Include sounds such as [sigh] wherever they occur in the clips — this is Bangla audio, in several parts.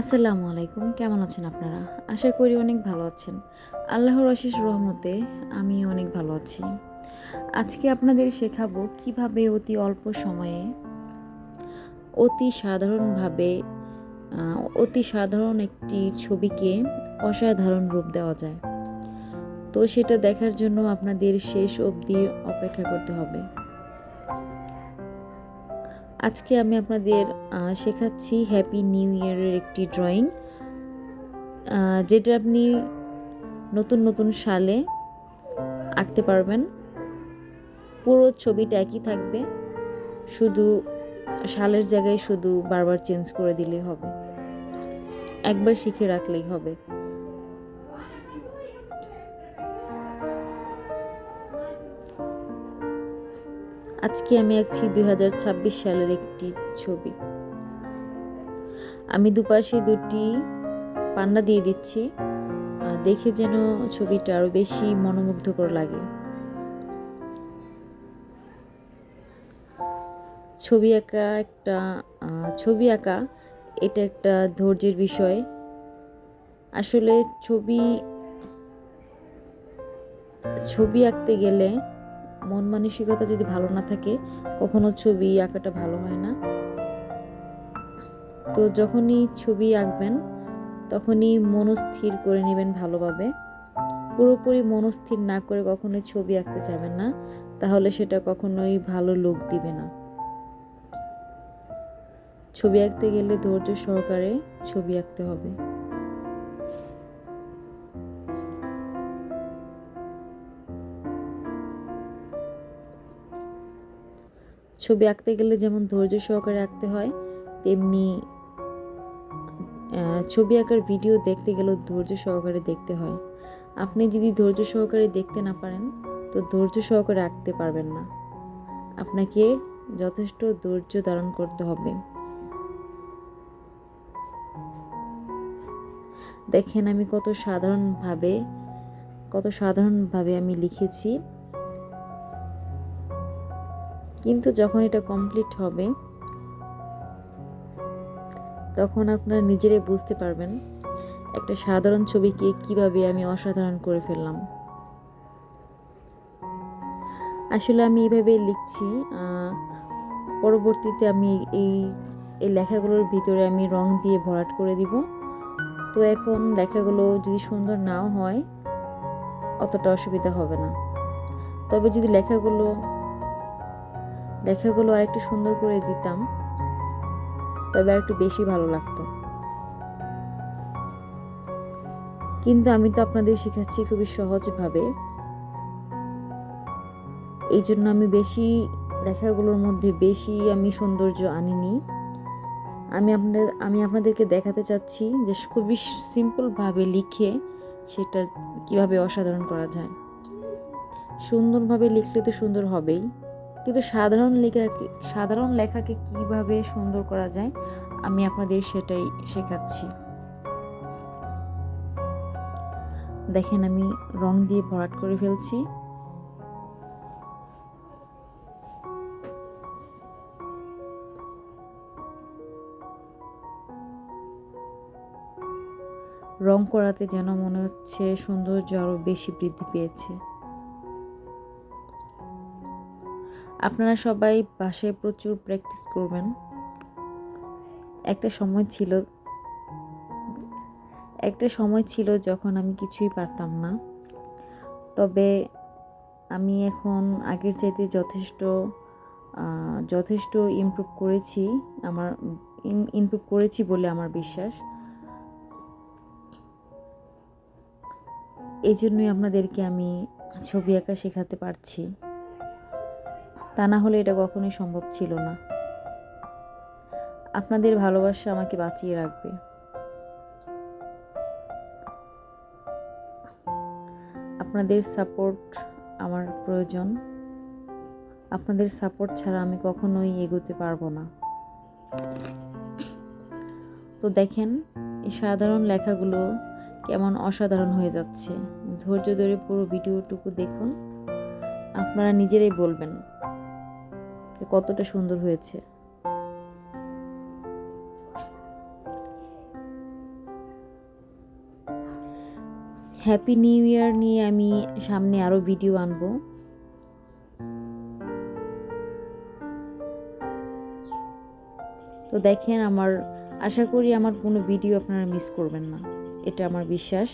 আসসালামু আলাইকুম। কেমন আছেন আপনারা? আশা করি অনেক ভালো আছেন। আল্লাহর আশিস রহমতে আমি অনেক ভালো আছি। আজকে আপনাদের শেখাবো কীভাবে অতি অল্প সময়ে অতি সাধারণভাবে অতি সাধারণ একটি ছবিকে অসাধারণ রূপ দেওয়া যায়। তো সেটা দেখার জন্য আপনাদের শেষ অবধি অপেক্ষা করতে হবে। আজকে আমি আপনাদের শেখাচ্ছি হ্যাপি নিউ ইয়ারের একটি ড্রয়িং যেটা আপনি নতুন নতুন সালে আঁকতে পারবেন। পুরো ছবিটা একই থাকবে, শুধু সালের জায়গায় শুধু বারবার চেঞ্জ করে দিলেই হবে। একবার শিখে রাখলেই হবে। আজকে আমি আঁকছি দুই হাজার ছাব্বিশ সালের একটি ছবি। আমি দুপাশে দুটি পান্ডা দিয়ে দিচ্ছি দেখে যেন ছবিটা আরও বেশি মনোমুগ্ধকর লাগে। ছবি আঁকা একটা ছবি আঁকা, এটা একটা ধৈর্যের বিষয়। আসলে ছবি ছবি আঁকতে গেলে মন মানসিকতা যদি ভালো না থাকে, কখনো ছবি আঁকাটা ভালো হয় না। তো যখনই ছবি আঁকবেন, তখনই মনস্থির করে নেবেন ভালোভাবে। পুরোপুরি মনস্থির না করে কখনোই ছবি আঁকতে যাবেন না, তাহলে সেটা কখনোই ভালো লোক দিবে না। ছবি আঁকতে গেলে ধৈর্য সহকারে ছবি আঁকতে হবে। ছবি আঁকতে গেলে যেমন ধৈর্য সহকারে আঁকতে হয়, তেমনি ছবি আঁকার ভিডিও দেখতে গেলেও ধৈর্য সহকারে দেখতে হয়। আপনি যদি ধৈর্য সহকারে দেখতে না পারেন, তো ধৈর্য সহকারে আঁকতে পারবেন না। আপনাকে যথেষ্ট ধৈর্য ধারণ করতে হবে। দেখেন আমি কত সাধারণভাবে কত সাধারণভাবে আমি লিখেছি। কিন্তু যখন এটা কমপ্লিট হবে, তখন আপনারা নিজেরাই বুঝতে পারবেন একটা সাধারণ ছবিকে কীভাবে আমি অসাধারণ করে ফেললাম। আসলে আমি এইভাবে লিখছি পরবর্তীতে আমি এই এই লেখাগুলোর ভিতরে আমি রং দিয়ে ভরাট করে দিব। তো এখন লেখাগুলো যদি সুন্দর নাও হয়, অতটা অসুবিধা হবে না। তবে যদি লেখাগুলো লেখাগুলো আরেকটু সুন্দর করে দিতাম, তবে আর একটু বেশি ভালো লাগতো। কিন্তু আমি তো আপনাদের শেখাচ্ছি খুবই সহজভাবে। এই জন্য আমি বেশি লেখাগুলোর মধ্যে বেশি আমি সৌন্দর্য আনিনি। আমি আপনাদের, আমি আপনাদেরকে দেখাতে চাচ্ছি যে খুবই সিম্পলভাবে লিখে সেটা কীভাবে অসাধারণ করা যায়। সুন্দরভাবে লিখলে তো সুন্দর হবেই। কিন্তু সাধারণ লেখাকে সাধারণ লেখাকে কীভাবে সুন্দর করা যায়, আমি আপনাদের সেটাই শেখাচ্ছি। দেখেন আমি রং দিয়ে ভরাট করে ফেলছি। রং করাতে যেন মনে হচ্ছে সৌন্দর্য আরও বেশি বৃদ্ধি পেয়েছে। আপনারা সবাই বাসায় প্রচুর প্র্যাকটিস করবেন। একটা সময় ছিল, একটা সময় ছিল যখন আমি কিছুই পারতাম না। তবে আমি এখন আগের চাইতে যথেষ্ট যথেষ্ট ইমপ্রুভ করেছি, আমার ইমপ্রুভ করেছি বলে আমার বিশ্বাস। এই জন্যই আপনাদেরকে আমি ছবি আঁকা শেখাতে পারছি। তা না হলে এটা কখনোই সম্ভব ছিল না। আপনাদের ভালোবাসা আমাকে বাঁচিয়ে রাখবে। আপনাদের সাপোর্ট আমার প্রয়োজন। আপনাদের সাপোর্ট ছাড়া আমি কখনোই এগোতে পারব না। তো দেখেন, এই সাধারণ লেখাগুলো কেমন অসাধারণ হয়ে যাচ্ছে। ধৈর্য ধরে পুরো ভিডিওটুকু দেখুন। আপনারা নিজেরাই বলবেন কতটা সুন্দর হয়েছে। হ্যাপি নিউ ইয়ার নিয়ে আমি সামনে আরও ভিডিও আনব। তো দেখেন আমার, আশা করি আমার কোনো ভিডিও আপনারা মিস করবেন না। এটা আমার বিশ্বাস।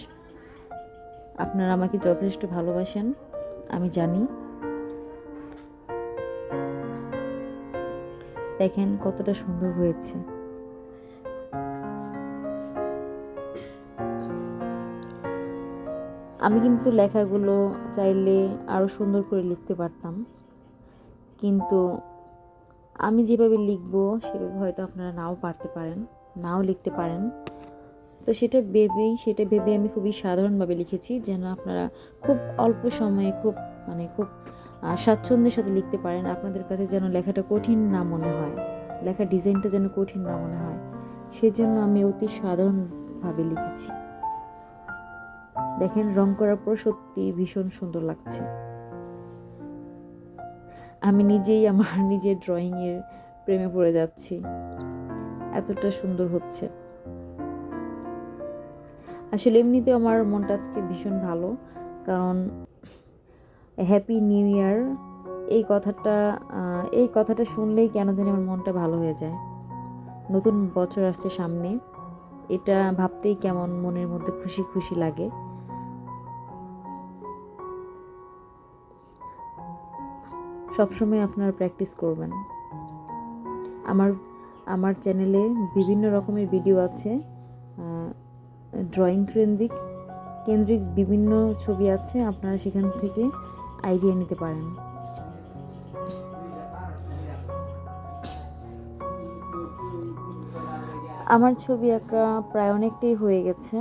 আপনারা আমাকে যথেষ্ট ভালোবাসেন, আমি জানি। দেখেন কতটা সুন্দর হয়েছে। আমি কিন্তু লেখাগুলো চাইলে আরও সুন্দর করে লিখতে পারতাম। কিন্তু আমি যেভাবে লিখব, সেভাবে হয়তো আপনারা নাও পারতে পারেন, নাও লিখতে পারেন। তো সেটা ভেবেই, সেটা ভেবে আমি খুবই সাধারণভাবে লিখেছি, যেন আপনারা খুব অল্প সময়ে খুব মানে খুব স্বাচ্ছন্দ্যের সাথে লিখতে পারেন, আপনাদের কাছে যেন লেখাটা কঠিন না মনে হয়, লেখার ডিজাইনটা যেন কঠিন না মনে হয়, সেজন্য আমি অতি সাধারণভাবে লিখেছি। দেখেন, রং করার পর সত্যি ভীষণ সুন্দর লাগছে। আমি নিজেই আমার [laughs] নিজের ড্রয়িংয়ের প্রেমে পড়ে যাচ্ছি। এতটা সুন্দর হচ্ছে। আসলে এমনিতেও আমার মনটা আজকে ভীষণ ভালো, কারণ হ্যাপি নিউ ইয়ার এই কথাটা এই কথাটা শুনলেই কেন জানি আমার মনটা ভালো হয়ে যায়। নতুন বছর আসছে সামনে। এটা ভাবতেই কেমন মনের মধ্যে খুশি খুশি লাগে। সবসময় আপনারা প্র্যাকটিস করবেন। আমার আমার চ্যানেলে বিভিন্ন রকমের ভিডিও আছে। ড্রয়িং কেন্দ্রিক কেন্দ্রিক বিভিন্ন ছবি আছে। আপনারা সেখান থেকে আইডিয়া নিতে পারেন। আমার ছবি আঁকা প্রায় অনেকটাই হয়ে গেছে।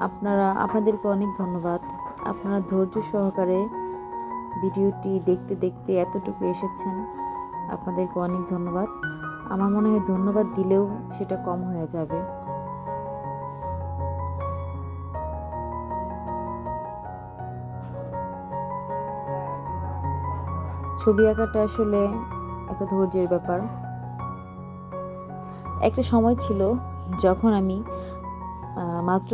আপনারা, আপনাদেরকে অনেক ধন্যবাদ। আপনারা ধৈর্য সহকারে ভিডিওটি দেখতে দেখতে এতটুকু এসেছেন, আপনাদেরকে অনেক ধন্যবাদ। আমার মনে হয় ধন্যবাদ দিলেও সেটা কম হয়ে যাবে। ছবি আঁকাটা আসলে একটা ধৈর্যের ব্যাপার। একটা সময় ছিল যখন আমি মাত্র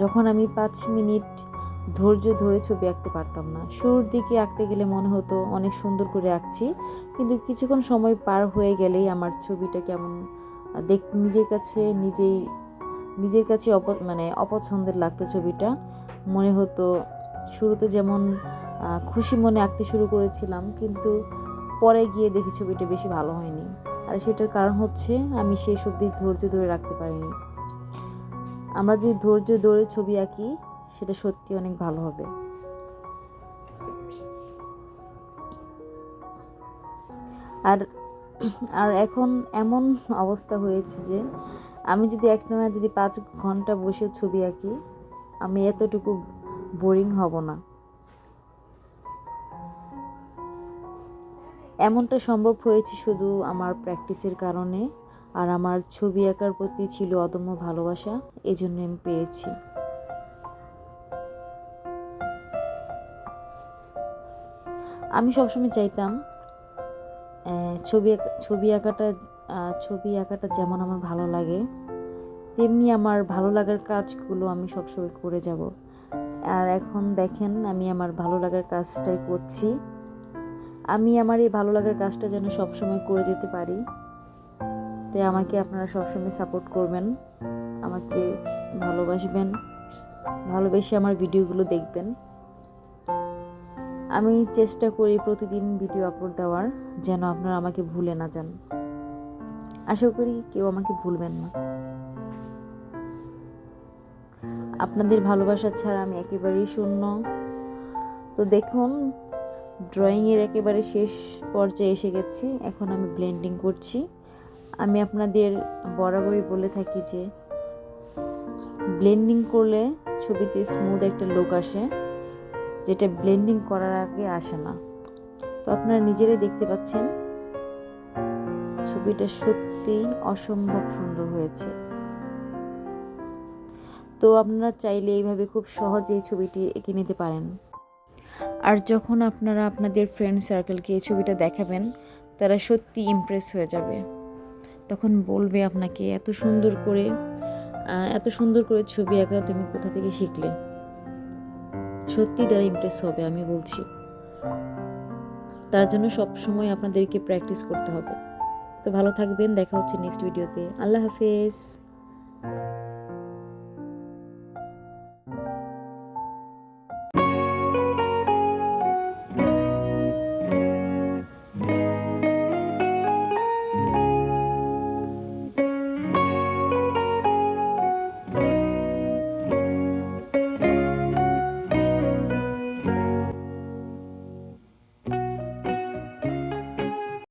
যখন আমি পাঁচ মিনিট ধৈর্য ধরে ছবি আঁকতে পারতাম না। শুরুর দিকে আঁকতে গেলে মনে হতো অনেক সুন্দর করে আঁকছি, কিন্তু কিছুক্ষণ সময় পার হয়ে গেলেই আমার ছবিটা কেমন দেখ, নিজের কাছে নিজেই, নিজের কাছে অপ মানে অপছন্দের লাগতো ছবিটা। মনে হতো শুরুতে যেমন খুশি মনে আঁকতে শুরু করেছিলাম, কিন্তু পরে গিয়ে দেখি ছবিটা বেশি ভালো হয়নি। আর সেটার কারণ হচ্ছে আমি সেই সব দিক ধৈর্য ধরে রাখতে পারিনি। আমরা যে ধৈর্য ধরে ছবি আঁকি, সেটা সত্যি অনেক ভালো হবে। আর আর এখন এমন অবস্থা হয়েছে যে, আমি যদি একটানা যদি পাঁচ ঘণ্টা বসে ছবি আঁকি, আমি এতটুকু বোরিং হব না। এমনটা সম্ভব হয়েছে শুধু আমার প্র্যাকটিসের কারণে আর আমার ছবি আঁকার প্রতি ছিল অদম্য ভালোবাসা এই জন্য আমি পেয়েছি আমি সবসময় চাইতাম ছবি ছবি আঁকাটা ছবি আঁকাটা যেমন আমার ভালো লাগে, তেমনি আমার ভালো লাগার কাজগুলো আমি সবসময় করে যাব। আর এখন দেখেন, আমি আমার ভালো লাগার কাজটাই করছি। আমি আমার এই ভালো লাগার কাজটা যেন সবসময় করে যেতে পারি। তাই আমাকে আপনারা সবসময় সাপোর্ট করবেন, আমাকে ভালোবাসবেন, ভালোবেসে আমার ভিডিওগুলো দেখবেন। আমি চেষ্টা করি প্রতিদিন ভিডিও আপলোড দেওয়ার, যেন আপনারা আমাকে ভুলে না যান। আশা করি কেউ আমাকে ভুলবেন না। আপনাদের ভালোবাসা ছাড়া আমি একেবারেই শূন্য। তো দেখুন ড্রয়িংয়ের একেবারে শেষ পর্যায়ে এসে গেছি। এখন আমি ব্লেন্ডিং করছি। আমি আপনাদের বরাবরই বলে থাকি যে ব্লেন্ডিং করলে ছবিতে স্মুথ একটা লুক আসে, যেটা ব্লেন্ডিং করার আগে আসে না। তো আপনারা নিজেরাই দেখতে পাচ্ছেন, ছবিটা সত্যিই অসম্ভব সুন্দর হয়েছে। তো আপনারা চাইলে এইভাবে খুব সহজেই ছবিটি এঁকে নিতে পারেন। আর যখন আপনারা আপনাদের ফ্রেন্ড সার্কেলকে এই ছবিটা দেখাবেন, তারা সত্যি ইমপ্রেস হয়ে যাবে। তখন বলবে আপনাকে, এত সুন্দর করে এত সুন্দর করে ছবি আঁকা তুমি কোথা থেকে শিখলে? সত্যি তারা ইমপ্রেস হবে, আমি বলছি। তার জন্য সব সময় আপনাদেরকে প্র্যাকটিস করতে হবে। তো ভালো থাকবেন, দেখা হচ্ছে নেক্সট ভিডিওতে আল্লাহ হাফেজ।